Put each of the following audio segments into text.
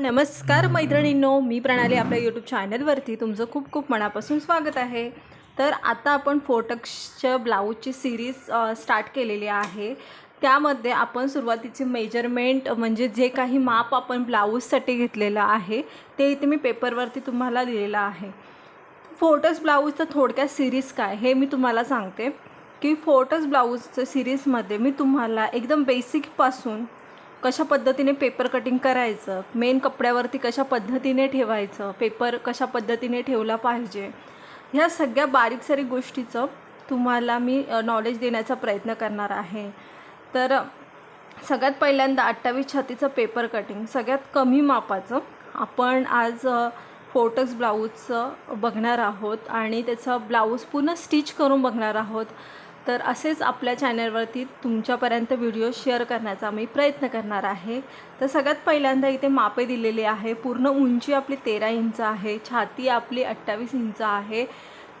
नमस्कार मैत्रिणींनो मी प्रणाली आपल्या यूट्यूब चॅनलवरती तुमचं खूप खूप मनापासून स्वागत आहे. तर आता आपण फोटक्सच्या ब्लाऊजची सिरीज स्टार्ट केलेली आहे. त्यामध्ये आपण सुरुवातीचे मेजरमेंट म्हणजे जे काही माप आपण ब्लाऊजसाठी घेतलेलं आहे ते इथे मी पेपरवरती तुम्हाला दिलेलं आहे. फोटस ब्लाऊजचं थोडक्यात सिरीज काय हे मी तुम्हाला सांगते. की फोटस ब्लाऊजचं सिरीजमध्ये मी तुम्हाला एकदम बेसिकपासून कशा पद्धतीने पेपर कटिंग करायचं? मेन कपड्यावरती कशा पद्धतीने ठेवायचं? पेपर कशा पद्धतीने ठेवला पाहिजे? ह्या सगळ्या बारीक सारी गोष्टीचं तुम्हाला मी नॉलेज देण्याचा प्रयत्न करणार आहे. तर सगळ्यात पहिल्यांदा अठ्ठावीस छातीचं पेपर कटिंग सगळ्यात कमी मापाचं आपण आज फोटक्स ब्लाऊजचं बघणार आहोत आणि त्याचं ब्लाऊज पूर्ण स्टिच करून बघणार आहोत. तर असेच आपल्या चॅनलवरती तुमच्यापर्यंत व्हिडिओ शेअर करण्याचा मी प्रयत्न करणार आहे. तर सगळ्यात पहिल्यांदा इथे मापे दिलेली आहे. पूर्ण उंची आपली तेरा इंच आहे. छाती आपली अठ्ठावीस इंच आहे.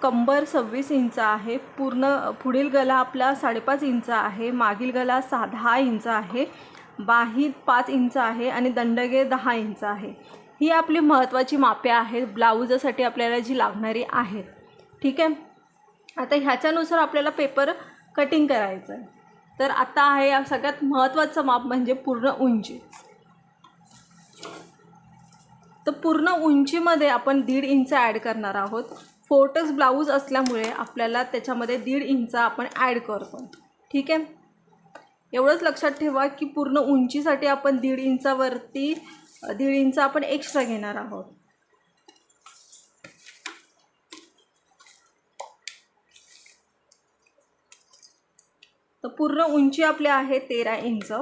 कंबर सव्वीस इंच आहे. पूर्ण पुढील गला आपला साडेपाच इंच आहे. मागील गला सा दहा इंच आहे. बाही पाच इंच आहे आणि दंडगे दहा इंच आहे. ही आपली महत्त्वाची मापे आहेत. ब्लाऊजासाठी आपल्याला जी लागणारी आहेत. ठीक आहे? आता ह्याच्यानुसार आपल्याला पेपर कटिंग करायचं आहे. तर आता आहे सगळ्यात महत्त्वाचं माप म्हणजे पूर्ण उंची. तर पूर्ण उंचीमध्ये आपण दीड इंच ॲड करणार आहोत. फोटक्स ब्लाऊज असल्यामुळे आपल्याला त्याच्यामध्ये दीड इंच आपण ॲड करतो. ठीक आहे? एवढंच लक्षात ठेवा की पूर्ण उंचीसाठी आपण दीड इंचावरती दीड इंच आपण एक्स्ट्रा घेणार आहोत. तर पूर्ण उंची आपली आहे तेरा इंच.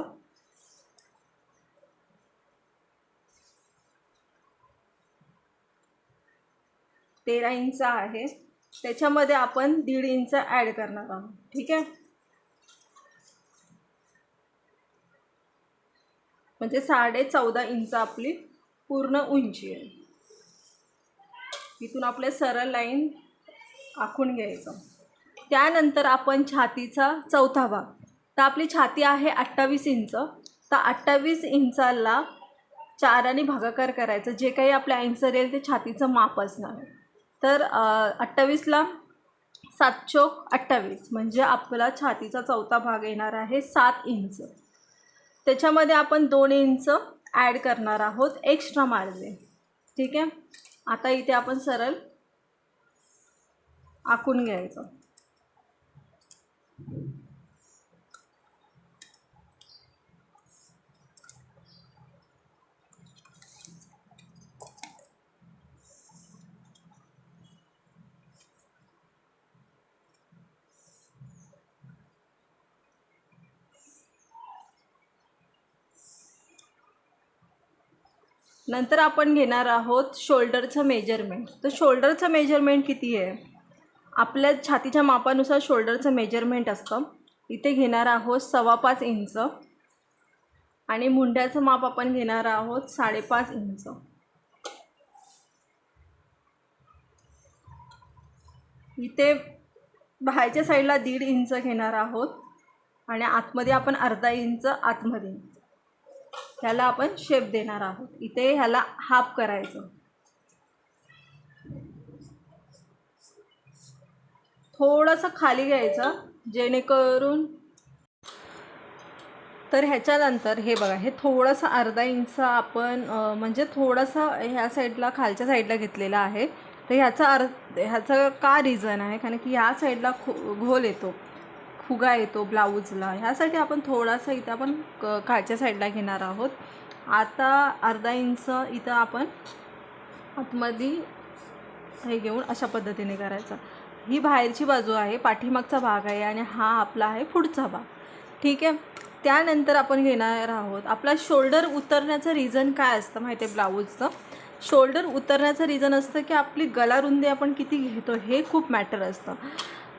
तेरा इंच आहे. त्याच्यामध्ये आपण दीड इंच ॲड करणार आहोत. ठीक आहे? म्हणजे साडे चौदा इंच आपली पूर्ण उंची आहे. इथून आपल्या सरळ लाईन आखून घ्यायचं. त्यानंतर आपण छातीचा चौथा भाग. तर आपली छाती आहे अठ्ठावीस इंच. तर अठ्ठावीस इंचाला चाराने भागाकार करायचं. जे काही आपल्या आन्सर येईल ते छातीचं माप असणार आहे. तर अठ्ठावीसला सात चोक अठ्ठावीस म्हणजे आपला छातीचा चौथा भाग येणार आहे सात इंच. त्याच्यामध्ये आपण दोन इंच ॲड करणार आहोत एक्स्ट्रा मार्जिन. ठीक आहे? आता इथे आपण सरळ आखून घ्यायचं. नंतर आपण घेणार आहोत शोल्डरचं मेजरमेंट तर शोल्डरचं मेजरमेंट किती आहे? आपल्या छातीच्या मापानुसार शोल्डरचं मेजरमेंट असतं. इथे घेणार आहोत सव्वा पाच इंच. आणि मुंड्याचं माप आपण घेणार आहोत साडेपाच इंच. इथे बाहेरच्या साईडला दीड इंच घेणार आहोत. आणि आतमध्ये आपण अर्धा इंच आतमध्ये. ह्याला आपण शेप देणार आहोत. इथे ह्याला हाफ करायचं. थोडंसं खाली घ्यायचं जेणेकरून तर ह्याच्यानंतर हे बघा हे थोडंसं अर्धा इंच आपण म्हणजे थोडंसं ह्या साईडला खालच्या साईडला घेतलेलं आहे. तर ह्याचा अर्थ ह्याचं का रिझन आहे? कारण की ह्या साईडला खो घोल येतो फुगा येतो ब्लाऊजला. ह्यासाठी आपण थोडासा इथं आपण क खालच्या साईडला घेणार आहोत. आता अर्धा इंच इथं आपण आतमध्ये हे घेऊन अशा पद्धतीने करायचं. ही बाहेरची बाजू आहे पाठीमागचा भाग आहे आणि हा आपला आहे पुढचा भाग. ठीक आहे? त्यानंतर आपण घेणार आहोत आपला शोल्डर उतरण्याचं रिझन काय असतं माहिती आहे ब्लाऊजचं? शोल्डर उतरण्याचं रिझन असतं की आपली गलारुंदी आपण किती घेतो हे खूप मॅटर असतं.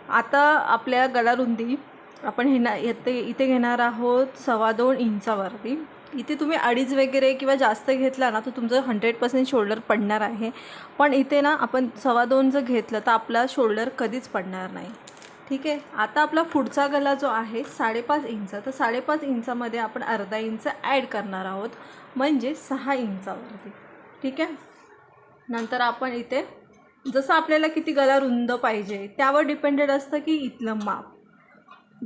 आता आपल्या गलारुंदी आपण हे ना येते इथे घेणार आहोत सव्वा दोन इंचावरती. इथे तुम्ही अडीच वगैरे किंवा जास्त घेतला ना तर तुमचं हंड्रेड पर्सेंट शोल्डर पडणार आहे. पण इथे ना आपण सव्वा दोन जर घेतलं तर आपला शोल्डर कधीच पडणार नाही. ठीक आहे? आता आपला पुढचा गला जो आहे साडेपाच इंच. तर साडेपाच इंचामध्ये आपण अर्धा इंच ॲड करणार आहोत. म्हणजे सहा इंचावरती. ठीक आहे? नंतर आपण इथे जसं आपल्याला किती गला रुंद पाहिजे त्यावर डिपेंडेड असतं की इथलं माप.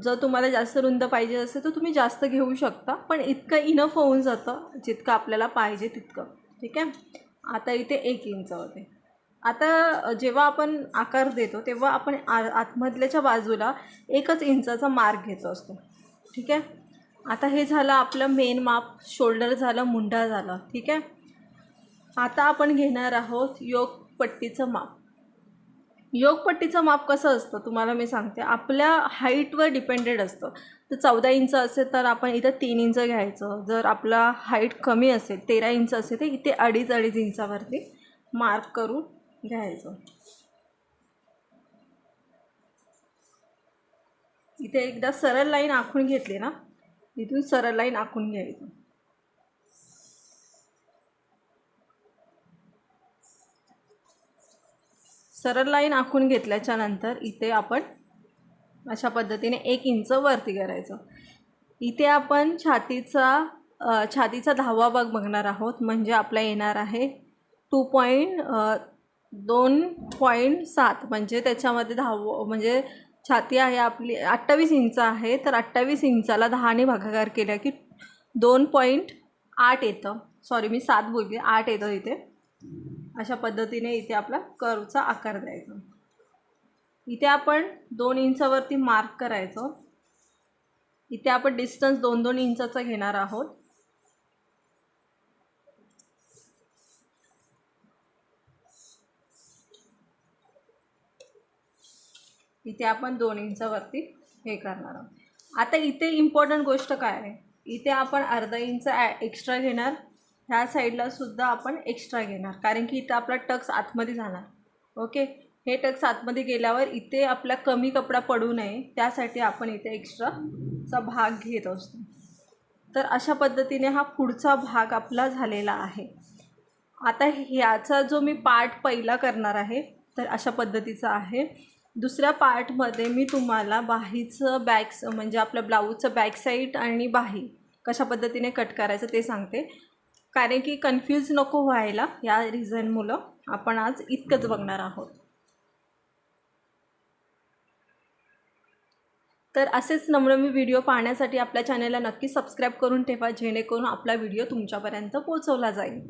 जर तुम्हाला जास्त रुंद पाहिजे असेल तर तुम्ही जास्त घेऊ शकता पण इतकं इनफ होऊन जातं जितकं आपल्याला पाहिजे तितकं. ठीक आहे? आता इथे एक इंच होते. आता जेव्हा आपण आकार देतो तेव्हा आपण आ आतमधल्याच्या बाजूला एकच इंचाचा मार्क घेत असतो. ठीक आहे? आता हे झालं आपलं मेन माप शोल्डर झालं मुंडा झालं. ठीक आहे? आता आपण घेणार आहोत योग पट्टीचं माप. योगपट्टीचं माप कसं असतं तुम्हाला मी सांगते. आपल्या हाईटवर डिपेंडेड असतं. तर चौदा इंच असेल तर आपण इथं तीन इंच घ्यायचं. जर आपला हाईट कमी असेल तेरा इंच असेल तर इथे अडीच अडीच इंचावरती मार्क करून घ्यायचं. इथे एकदा सरळ लाईन आखून घेतली ना इथून सरळ लाईन आखून घ्यायचं. सरळ लाईन आखून घेतल्याच्या नंतर इथे आपण अशा पद्धतीने एक इंच वरती करायचं. इथे आपण छातीचा छातीचा दहावा भाग बघणार आहोत. म्हणजे आपला येणार आहे टू पॉईंट दोन पॉईंट सात. म्हणजे त्याच्यामध्ये दहाव म्हणजे छाती आहे आपली अठ्ठावीस इंच आहे. तर अठ्ठावीस इंचाला दहाने भागाकार केला की दोन पॉईंट आठ येतं. सॉरी मी सात बोलली. आठ येतं इथे. अशा पद्धतीने इथे आपला कर्वचा आकार द्यायचा. इथे आपण दोन इंचावरती मार्क करायचं. इथे आपण डिस्टन्स दोन दोन इंचाचा घेणार आहोत. इथे आपण दोन इंचावरती हे करणार आहोत. आता इथे इम्पॉर्टंट गोष्ट काय आहे? इथे आपण अर्धा इंच एक्स्ट्रा घेणार. ह्या साईडला सुद्धा आपण एक्स्ट्रा घेणार. कारण की इथं आपला टक्स आतमध्ये जाणार. ओके? हे टक्स आतमध्ये गेल्यावर इथे आपला कमी कपडा पडू नये. त्यासाठी आपण इथे एक्स्ट्राचा भाग घेत असतो. तर अशा पद्धतीने हा पुढचा भाग आपला झालेला आहे. आता ह्याचा जो मी पार्ट पहिला करणार आहे तर अशा पद्धतीचा आहे. दुसऱ्या पार्टमध्ये मी तुम्हाला बाहीचं बॅक्स म्हणजे आपलं ब्लाऊजचं बॅक साईड आणि बाही कशा पद्धतीने कट करायचं ते सांगते. कारण की कन्फ्यूज नको व्हायला या रिझनमुळं आपण आज इतकंच बघणार आहोत. तर असेच नवनवीन व्हिडिओ पाहण्यासाठी आपल्या चॅनलला नक्की सबस्क्राईब करून ठेवा जेणेकरून आपला व्हिडिओ तुमच्यापर्यंत पोहोचवला जाईल.